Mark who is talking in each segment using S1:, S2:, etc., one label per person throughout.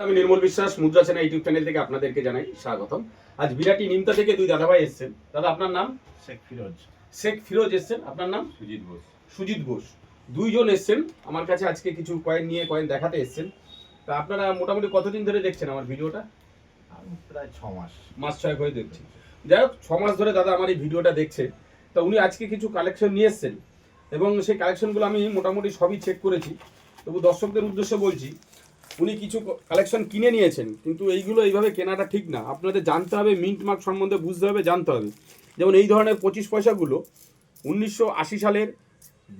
S1: আমি নির্মল বিশ্বাস মুদ্রা সেনা ইউটিউব চ্যানেল থেকে আপনাদেরকে জানাই স্বাগতম। আজ বিরাটি নিমতা থেকে দুই দাদাভাই এসেছেন। দাদা আপনার নাম?
S2: শেখ ফিরোজ।
S1: শেখ ফিরোজ এসেছেন। আপনার নাম?
S2: সুজিত বোস
S1: সুজিত ঘোষ। দুইজন এসেছেন। আমার কাছে আজকে কিছু কয়েন নিয়ে কয়েন দেখাতে এসেছেন। তা আপনারা মোটামুটি কতদিন ধরে দেখছেন আমার ভিডিওটা?
S2: প্রায় ছ মাস।
S1: মাস ছয় হয়ে দেখছি। যাই হোক ছ মাস ধরে দাদা আমার এই ভিডিওটা দেখছে। তা উনি আজকে কিছু কালেকশন নিয়ে এসেছেন। এবং সেই কালেকশনগুলো আমি মোটামুটি সবই চেক করেছি। তবু দর্শকদের উদ্দেশ্যে বলছি উনি কিছু কালেকশন কিনে নিয়েছেন, কিন্তু এইগুলো এইভাবে কেনাটা ঠিক না। আপনাদের জানতে হবে মিন্ট মার্ক সম্বন্ধে বুঝতে হবে, জানতে হবে। যেমন এই ধরনের পঁচিশ পয়সাগুলো উনিশশো আশি সালের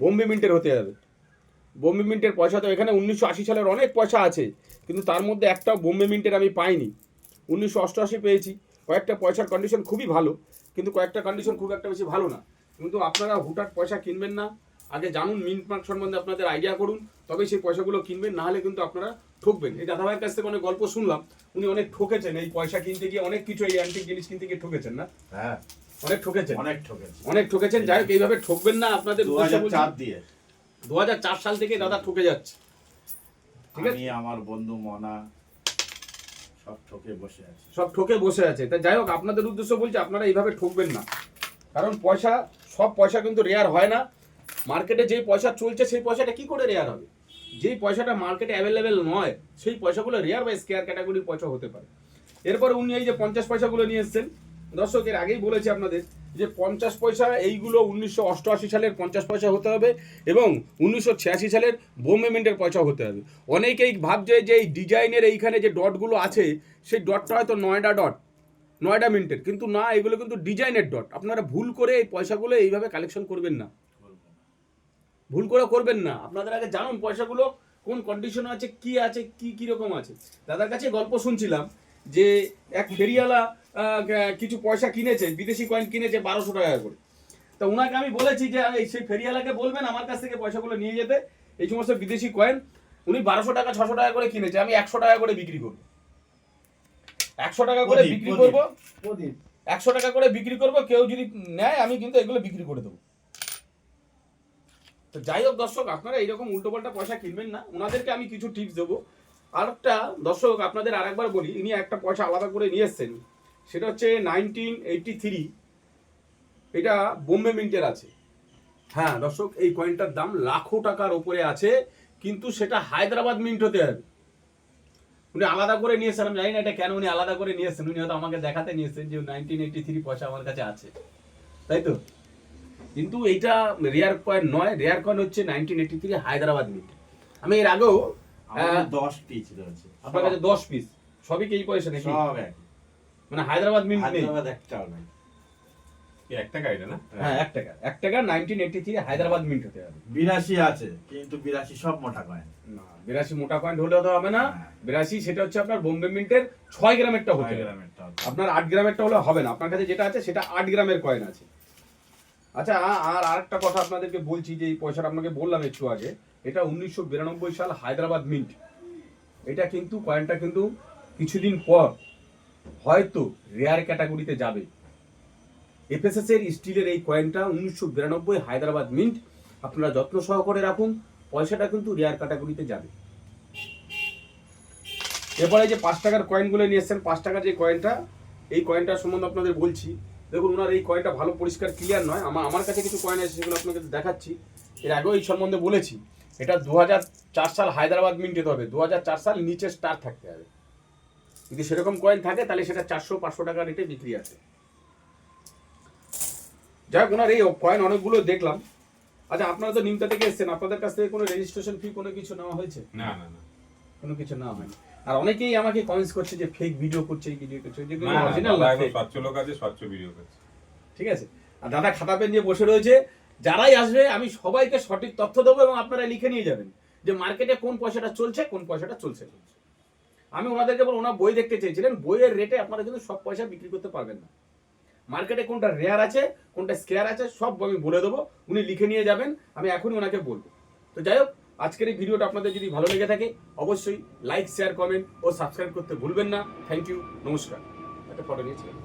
S1: বোম্বে মিন্টের হতে হবে। বোম্বে মিন্টের পয়সা তো এখানে উনিশশো আশি সালের অনেক পয়সা আছে, কিন্তু তার মধ্যে একটাও বোম্বে মিন্টের আমি পাইনি। উনিশশো অষ্টআশি পেয়েছি। কয়েকটা পয়সার কন্ডিশন খুবই ভালো, কিন্তু কয়েকটা কন্ডিশন খুব একটা বেশি ভালো না। কিন্তু আপনারা হুটাট পয়সা কিনবেন না। আগে জানুন মিন্ট মার্ক সম্বন্ধে আপনাদের আইডিয়া করুন তবে সেই পয়সাগুলো কিনবেন না হলে কিন্তু আপনারা ঠকবেন। এই দাদাভাইয়ের কাছ থেকে অনেক গল্প শুনলাম উনি অনেক ঠকেছেন এই পয়সা কিনতে গিয়ে অনেক কিছু এই অ্যান্টিক জিনিস কিনতে গিয়ে ঠকেছেন না?
S2: হ্যাঁ।
S1: অনেক ঠকেছেন?
S2: অনেক ঠকেছি
S1: অনেক ঠকেছেন যাই হোক এইভাবে ঠকবেন না আপনাদের
S2: দু হাজার চার দিয়ে।
S1: দু চার সাল থেকে দাদা ঠকে যাচ্ছে। ঠিক আছে।
S2: আমার বন্ধু মনা সব ঠকে বসে আছি।
S1: সব ঠকে বসে আছে। তা যাই হোক আপনাদের উদ্দেশ্য বলছি আপনারা এইভাবে ঠকবেন না। কারণ পয়সা সব পয়সা কিন্তু রেয়ার হয় না। মার্কেটে যেই পয়সা চলছে, সেই পয়সাটা কি করে রেয়ার হবে? যেই পয়সাটা মার্কেটে অ্যাভেলেবেল নয়, সেই পয়সাগুলো রেয়ার বা স্কেয়ার ক্যাটাগরির পয়সা হতে পারে। এরপর উনি এই যে পঞ্চাশ পয়সাগুলো নিয়ে এসছেন, দর্শক এর আগেই বলেছি আপনাদের যে পঞ্চাশ পয়সা, এইগুলো উনিশশো অষ্টআশি সালের পঞ্চাশ পয়সা হতে হবে এবং উনিশশো ছিয়াশি সালের বোম্বে মিন্টের পয়সা হতে হবে। অনেকেই ভাবছে যে এই ডিজাইনের এইখানে যে ডটগুলো আছে, সেই ডটটা হয়তো নয়ডা ডট নয়ডা মিন্টের কিন্তু না, এগুলো কিন্তু ডিজাইনের ডট আপনারা ভুল করে এই পয়সাগুলো এইভাবে কালেকশন করবেন না। ভুল করে করবেন না। আপনাদের আগে জানুন পয়সাগুলো কোন কন্ডিশন আছে কি আছে কি কি রকম আছে। দাদার কাছে গল্প শুনছিলাম যে এক ফেরিওয়ালা কিছু পয়সা কিনেছে বিদেশি কয়েন কিনেছে বারোশো টাকা করে। তা ওনাকে আমি বলেছি যে এই সেই ফেরিওয়ালাকে বলবেন আমার কাছ থেকে পয়সাগুলো নিয়ে যেতে এই সমস্ত বিদেশি কয়েন উনি বারোশো টাকা ছশো টাকা করে কিনেছে আমি একশো টাকা করে বিক্রি করব। একশো টাকা করে বিক্রি করব একশো টাকা করে বিক্রি করব কেউ যদি নেয় আমি কিন্তু এগুলো বিক্রি করে দেবো। তো যাই হোক দর্শক, আপনারা এইরকম উল্টোপাল্টা পয়সা কিনবেন না। ওনাদেরকে আমি কিছু টিপস দেবো। আর একটা দর্শক, আপনাদের আরেকবার বলি, ইনি একটা পয়সা আলাদা করে নিয়ে এসছেন। সেটা হচ্ছে নাইনটিন এইটটি থ্রি এটা বোম্বে মিন্টের আছে। হ্যাঁ দর্শক, এই কয়েনটার দাম লাখো টাকার ওপরে আছে, কিন্তু সেটা হায়দ্রাবাদ মিন্ট হতে হবে। উনি আলাদা করে নিয়ে এসেছেন, আমি জানি না এটা কেন উনি আলাদা করে নিয়ে এসেছেন। উনি হয়তো আমাকে দেখাতে নিয়ে এসেছেন যে নাইনটিন এইটটি থ্রি পয়সা আমার কাছে আছে। তাই তো? কিন্তু এইটা রেয়ার কয়েন নয় রেয়ার কয়েন হচ্ছে nineteen eighty three Hyderabad mint আমি এর আগেও
S2: দশ পিস রয়েছে
S1: আপনার কাছে দশ পিস সবই কি পয়সা নাকি?
S2: সব এক।
S1: মানে হায়দ্রাবাদ মিন্ট নেই।
S2: হায়দ্রাবাদ একটাও নেই।
S3: এক টাকা এটা না?
S1: হ্যাঁ এক টাকা। এক টাকা nineteen eighty three Hyderabad mint হতে হবে।
S2: বিরাশি আছে কিন্তু বিরাশি সব মোটা কয়েন।
S1: না বিরাশি মোটা কয়েন হলেও তো হবে না।
S2: হ্যাঁ।
S1: বিরাশি সেটা হচ্ছে আপনার বোম্বে মিন্টের ছয় গ্রামেরটা হতে
S2: গ্রামেরটা
S1: আপনার আট গ্রামেরটা হলে হবে না। আপনার কাছে যেটা আছে সেটা আট গ্রামের কয়েন আছে। আচ্ছা আর আরেকটা কথা আপনাদেরকে বলছি, যে এই পয়সাটা আপনাকে বললাম একটু আগে, এটা উনিশশো বিরানব্বই সাল হায়দ্রাবাদ মিন্ট। এটা কিন্তু কয়েনটা কিন্তু কিছুদিন পর হয়তো রেয়ার ক্যাটাগরিতে যাবে। এফএসএস এর স্টিলের এই কয়েনটা উনিশশো বিরানব্বই হায়দ্রাবাদ মিন্ট, আপনারা যত্ন সহকারে রাখুন, পয়সাটা কিন্তু রেয়ার ক্যাটাগরিতে যাবে। এরপরে যে পাঁচ টাকার কয়েনগুলো নিয়ে এসছেন, পাঁচ টাকার যে কয়েনটা এই কয়েনটার সম্বন্ধে আপনাদের বলছি দেখুন ওনার এই কয়েনটা ভালো, পরিষ্কার ক্লিয়ার নয়। আমার আমার কাছে কিছু কয়েন আছে সেগুলো আপনাকে দেখাচ্ছি। এর আগেও এই সম্বন্ধে বলেছি। এটা দু সাল হায়দ্রাবাদ মিন্টেতে হবে। দু সাল নিচে স্টার থাকতে হবে। যদি সেরকম কয়েন থাকে, তাহলে সেটা চারশো, পাঁচশো টাকা রেটে বিক্রি আছে। যাই ওনার এই কয়েন অনেকগুলো দেখলাম। আচ্ছা আপনারা তো নিমতা থেকে এসেছেন। আপনাদের কাছ থেকে কোনো রেজিস্ট্রেশন ফি কোনো কিছু নেওয়া হয়েছে?
S3: না না না।
S1: কোনো কিছু নেওয়া হয়নি আর অনেকেই আমাকে কমেন্টস করছে যে ফেক ভিডিও করছে এই ভিডিও করছে যেগুলো
S3: না, না,
S1: অরিজিনাল
S3: একদম স্বচ্ছ লোক আছে স্বচ্ছ ভিডিও করছে।
S1: ঠিক আছে? আর দাদা খাতা পেন নিয়ে বসে রয়েছে যারাই আসবে আমি সবাইকে সঠিক তথ্য দেবো এবং আপনারা লিখে নিয়ে যাবেন যে মার্কেটে কোন পয়সাটা চলছে কোন পয়সাটা চলছে চলছে। আমি ওনাদেরকে বল ওনার বই দেখতে চেয়েছিলেন বইয়ের রেটে আপনারা কিন্তু সব পয়সা বিক্রি করতে পারবেন না। মার্কেটে কোনটা রেয়ার আছে কোনটা স্কেয়ার আছে সব আমি বলে দেবো উনি লিখে নিয়ে যাবেন আমি এখনই ওনাকে বলব। তো যাই হোক আজকের এই ভিডিওটা আপনাদের যদি ভালো লেগে থাকে, অবশ্যই লাইক শেয়ার কমেন্ট ও সাবস্ক্রাইব করতে ভুলবেন না। থ্যাংক ইউ নমস্কার। একটা ফটো নিয়েছিলাম।